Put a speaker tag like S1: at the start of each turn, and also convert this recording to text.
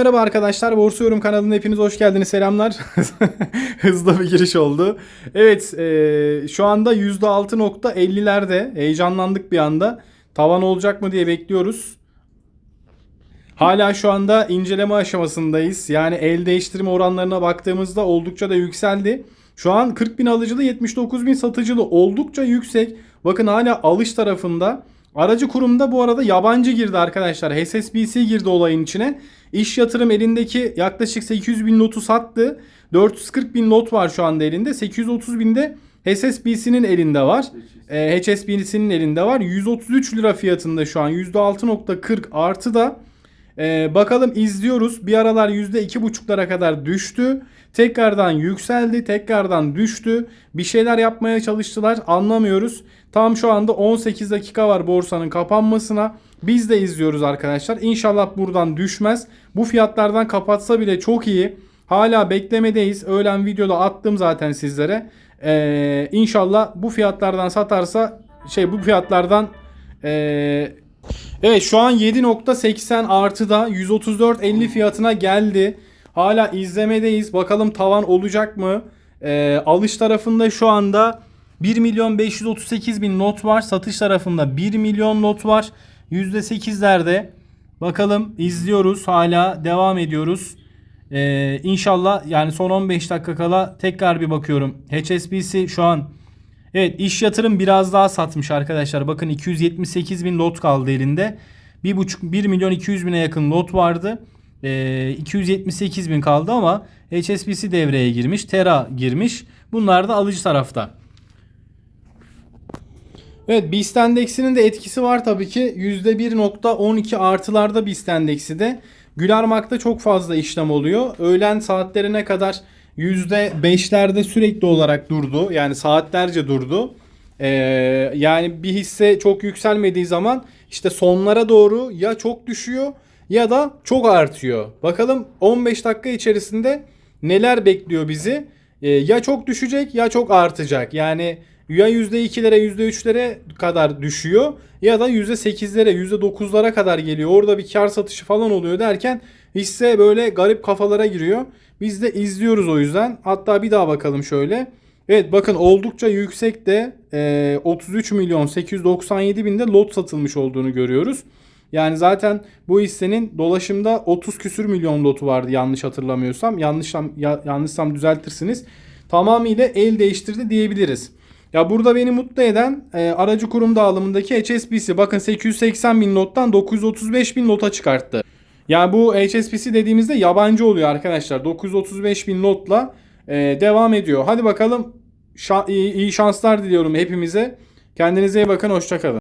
S1: Merhaba arkadaşlar, Borsa Yorum kanalına hepiniz hoş geldiniz. Selamlar. Hızlı bir giriş oldu. Evet, e, şu anda %6.50'lerde. Heyecanlandık bir anda. Tavan olacak mı diye bekliyoruz. Hala şu anda inceleme aşamasındayız. Yani el değiştirme oranlarına baktığımızda oldukça da yükseldi. Şu an 40 bin alıcılı 79 bin satıcılı oldukça yüksek. Bakın hala alış tarafında. Aracı kurumda bu arada yabancı girdi arkadaşlar. HSBC girdi olayın içine. İş yatırım elindeki yaklaşık 800 bin notu sattı. 440 bin not var şu anda elinde. 830 binde HSBC'nin elinde var. Ee, HSBC'nin elinde var. 133 lira fiyatında şu an. %6.40 artı da ee, bakalım izliyoruz. Bir aralar %2.5'lara kadar düştü. Tekrardan yükseldi. Tekrardan düştü. Bir şeyler yapmaya çalıştılar. Anlamıyoruz. Tam şu anda 18 dakika var borsanın kapanmasına. Biz de izliyoruz arkadaşlar. İnşallah buradan düşmez. Bu fiyatlardan kapatsa bile çok iyi. Hala beklemedeyiz. Öğlen videoda attım zaten sizlere. Ee, inşallah bu fiyatlardan satarsa şey bu fiyatlardan ee, Evet şu an 7.80 artıda 134.50 fiyatına geldi. Hala izlemedeyiz. Bakalım tavan olacak mı? Ee, alış tarafında şu anda 1 milyon 538 bin not var. Satış tarafında 1 milyon not var. %8'lerde. Bakalım izliyoruz. Hala devam ediyoruz. Ee, inşallah yani son 15 dakika kala tekrar bir bakıyorum. HSBC şu an Evet iş yatırım biraz daha satmış arkadaşlar. Bakın 278 bin lot kaldı elinde. 1,5 1 milyon 200 bine yakın lot vardı. Ee, 278 bin kaldı ama HSBC devreye girmiş. Tera girmiş. Bunlar da alıcı tarafta. Evet BIST endeksinin de etkisi var tabii ki. %1.12 artılarda BIST endeksi de. Gülermak'ta çok fazla işlem oluyor. Öğlen saatlerine kadar %5'lerde sürekli olarak durdu. Yani saatlerce durdu. Ee, yani bir hisse çok yükselmediği zaman işte sonlara doğru ya çok düşüyor ya da çok artıyor. Bakalım 15 dakika içerisinde neler bekliyor bizi? Ee, ya çok düşecek ya çok artacak. Yani ya %2'lere %3'lere kadar düşüyor ya da %8'lere %9'lara kadar geliyor. Orada bir kar satışı falan oluyor derken hisse böyle garip kafalara giriyor. Biz de izliyoruz o yüzden. Hatta bir daha bakalım şöyle. Evet bakın oldukça yüksekte e, 33 milyon 897 binde lot satılmış olduğunu görüyoruz. Yani zaten bu hissenin dolaşımda 30 küsür milyon lotu vardı yanlış hatırlamıyorsam. Yanlışsam ya, yanlışsam düzeltirsiniz. Tamamıyla el değiştirdi diyebiliriz. Ya burada beni mutlu eden e, aracı kurum dağılımındaki HSBC bakın 880 bin nottan 935 bin nota çıkarttı. Yani bu HSBC dediğimizde yabancı oluyor arkadaşlar. 935 bin notla e, devam ediyor. Hadi bakalım şa- iyi, iyi şanslar diliyorum hepimize. Kendinize iyi bakın. Hoşçakalın.